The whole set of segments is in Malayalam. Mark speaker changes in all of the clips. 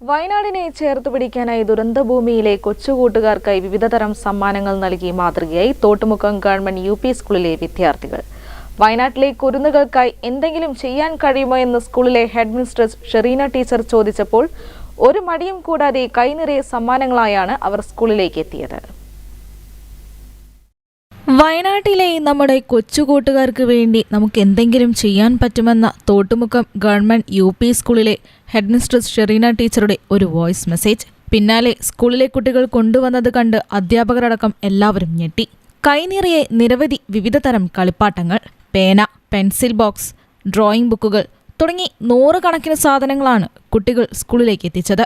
Speaker 1: വയനാടിനെ ചേർത്ത് പിടിക്കാനായി ദുരന്തഭൂമിയിലെ കൊച്ചുകൂട്ടുകാർക്കായി വിവിധതരം സമ്മാനങ്ങൾ നൽകി മാതൃകയായി തോട്ടുമുഖം ഗവൺമെന്റ് യു പി സ്കൂളിലെ വിദ്യാർത്ഥികൾ. വയനാട്ടിലെ കുരുന്നുകൾക്കായി എന്തെങ്കിലും ചെയ്യാൻ കഴിയുമോ എന്ന് സ്കൂളിലെ ഹെഡ് മിസ്ട്രസ് ഷെറീന ടീച്ചർ ചോദിച്ചപ്പോൾ ഒരു മടിയും കൂടാതെ കൈനിറയെ സമ്മാനങ്ങളായാണ് അവർ സ്കൂളിലേക്ക് എത്തിയത്. വയനാട്ടിലെ നമ്മുടെ കൊച്ചുകൂട്ടുകാർക്ക് വേണ്ടി നമുക്ക് എന്തെങ്കിലും ചെയ്യാൻ പറ്റുമെന്ന തോട്ടുമുഖം ഗവൺമെന്റ് യു പി സ്കൂളിലെ ഹെഡ് മിസ്ട്രസ് ഷെറീന ടീച്ചറുടെ ഒരു വോയിസ് മെസ്സേജ്. പിന്നാലെ സ്കൂളിലെ കുട്ടികൾ കൊണ്ടുവന്നത് കണ്ട് അധ്യാപകരടക്കം എല്ലാവരും ഞെട്ടി. കൈനിറിയെ നിരവധി വിവിധതരം കളിപ്പാട്ടങ്ങൾ പേന പെൻസിൽ ബോക്സ് ഡ്രോയിങ് ബുക്കുകൾ തുടങ്ങി നൂറുകണക്കിന് സാധനങ്ങളാണ് കുട്ടികൾ സ്കൂളിലേക്ക് എത്തിച്ചത്.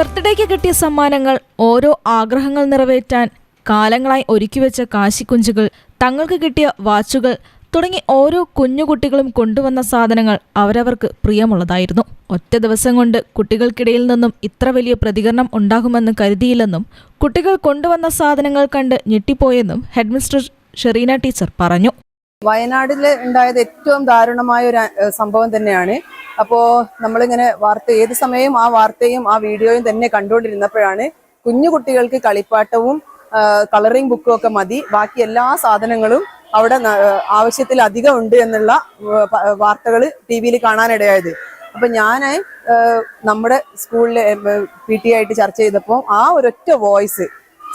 Speaker 1: ബർത്ത്ഡേക്ക് കിട്ടിയ സമ്മാനങ്ങൾ ഓരോ ആഗ്രഹങ്ങൾ നിറവേറ്റാൻ കാലങ്ങളായി ഒരുക്കിവെച്ച കാശിക്കുഞ്ചുകൾ തങ്ങൾക്ക് കിട്ടിയ വാച്ചുകൾ തുടങ്ങി ഓരോ കുഞ്ഞുകുട്ടികളും കൊണ്ടുവന്ന സാധനങ്ങൾ അവരവർക്ക് പ്രിയമുള്ളതായിരുന്നു. ഒറ്റ ദിവസം കൊണ്ട് കുട്ടികൾക്കിടയിൽ നിന്നും ഇത്ര വലിയ പ്രതികരണം ഉണ്ടാകുമെന്ന് കരുതിയില്ലെന്നും കുട്ടികൾ കൊണ്ടുവന്ന സാധനങ്ങൾ കണ്ട് ഞെട്ടിപ്പോയെന്നും ഹെഡ്മിസ്റ്റർ ഷെറീന ടീച്ചർ പറഞ്ഞു.
Speaker 2: വയനാട്ടിൽ ഉണ്ടായത് ഏറ്റവും ദാരുണമായ ഒരു സംഭവം തന്നെയാണ്. അപ്പോൾ നമ്മളിങ്ങനെ വാർത്ത ഏത് സമയവും ആ വാർത്തയും ആ വീഡിയോയും തന്നെ കണ്ടുകൊണ്ടിരുന്നപ്പോഴാണ് കുഞ്ഞു കുട്ടികൾക്ക് കളിപ്പാട്ടവും കളറിംഗ് ബുക്കും ഒക്കെ മതി. ബാക്കി എല്ലാ സാധനങ്ങളും അവിടെ അധികം ഉണ്ട് എന്നുള്ള വാർത്തകൾ ടി വിയിൽ കാണാനിടയായത്. അപ്പൊ ഞാൻ നമ്മുടെ സ്കൂളിലെ പി ടി ആയിട്ട് ചർച്ച ചെയ്തപ്പോൾ ആ ഒരൊറ്റ വോയിസ്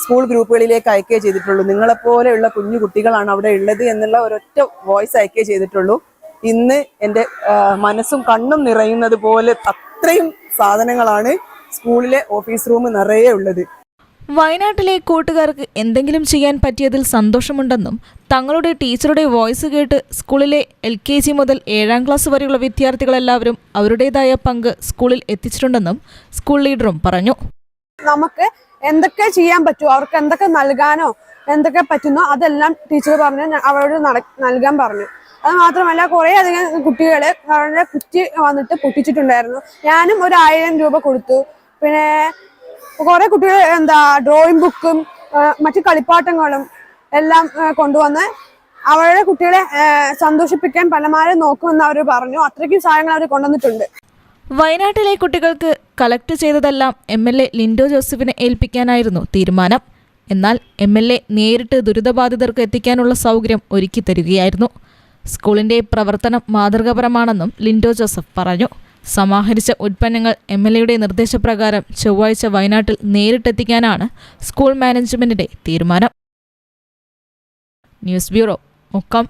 Speaker 2: സ്കൂൾ ഗ്രൂപ്പുകളിലേക്ക് അയക്കുകയേ ചെയ്തിട്ടുള്ളൂ. നിങ്ങളെപ്പോലെയുള്ള കുഞ്ഞു കുട്ടികളാണ് അവിടെ ഉള്ളത് എന്നുള്ള ഒരൊറ്റ വോയിസ് അയക്കേ ചെയ്തിട്ടുള്ളൂ. ഇന്ന് എന്റെ മനസ്സും കണ്ണും നിറയുന്നത് പോലെ അത്രയും സാധനങ്ങളാണ് സ്കൂളിലെ ഓഫീസ് റൂം നിറയെ ഉള്ളത്.
Speaker 1: വയനാട്ടിലെ കൂട്ടുകാർക്ക് എന്തെങ്കിലും ചെയ്യാൻ പറ്റിയതിൽ സന്തോഷമുണ്ടെന്നും തങ്ങളുടെ ടീച്ചറുടെ വോയിസ് കേട്ട് സ്കൂളിലെ എൽ കെ ജി മുതൽ ഏഴാം ക്ലാസ് വരെയുള്ള വിദ്യാർത്ഥികളെല്ലാവരും അവരുടേതായ പങ്ക് സ്കൂളിൽ എത്തിച്ചിട്ടുണ്ടെന്നും സ്കൂൾ ലീഡറും പറഞ്ഞു.
Speaker 3: നമുക്ക് എന്തൊക്കെ ചെയ്യാൻ പറ്റുമോ അവർക്ക് എന്തൊക്കെ നൽകാനോ എന്തൊക്കെ പറ്റുന്നോ അതെല്ലാം ടീച്ചർ പറഞ്ഞ് അവരോട് നൽകാൻ പറഞ്ഞു. അത് മാത്രമല്ല കുറെ അധികം കുട്ടികൾ അവരുടെ കുറ്റി വന്നിട്ട് പൊട്ടിച്ചിട്ടുണ്ടായിരുന്നു. ഞാനും ഒരു ആയിരം രൂപ കൊടുത്തു. പിന്നെ കുറെ കുട്ടികൾ എന്താ ഡ്രോയിങ് ബുക്കും മറ്റു കളിപ്പാട്ടങ്ങളും എല്ലാം കൊണ്ടുവന്ന് അവരുടെ കുട്ടികളെ സന്തോഷിപ്പിക്കാൻ പലമാരും നോക്കുമെന്ന് അവർ പറഞ്ഞു. അത്രയ്ക്കും സഹായങ്ങൾ അവർ കൊണ്ടുവന്നിട്ടുണ്ട്.
Speaker 1: വയനാട്ടിലെ കുട്ടികൾക്ക് കളക്ട് ചെയ്തതെല്ലാം എം എൽ എ ലിൻഡോ ജോസഫിനെ ഏൽപ്പിക്കാനായിരുന്നു തീരുമാനം. എന്നാൽ എം എൽ എ നേരിട്ട് ദുരിതബാധിതർക്ക് എത്തിക്കാനുള്ള സൗകര്യം ഒരുക്കി തരികയായിരുന്നു. സ്കൂളിന്റെ പ്രവർത്തനം മാതൃകാപരമാണെന്നും ലിൻഡോ ജോസഫ് പറഞ്ഞു. സമാഹരിച്ച ഉൽപ്പന്നങ്ങൾ എം എൽ എയുടെ നിർദ്ദേശപ്രകാരം ചൊവ്വാഴ്ച വയനാട്ടിൽ നേരിട്ടെത്തിക്കാനാണ് സ്കൂൾ മാനേജ്മെന്റിന്റെ തീരുമാനം. News bureau Mukkam.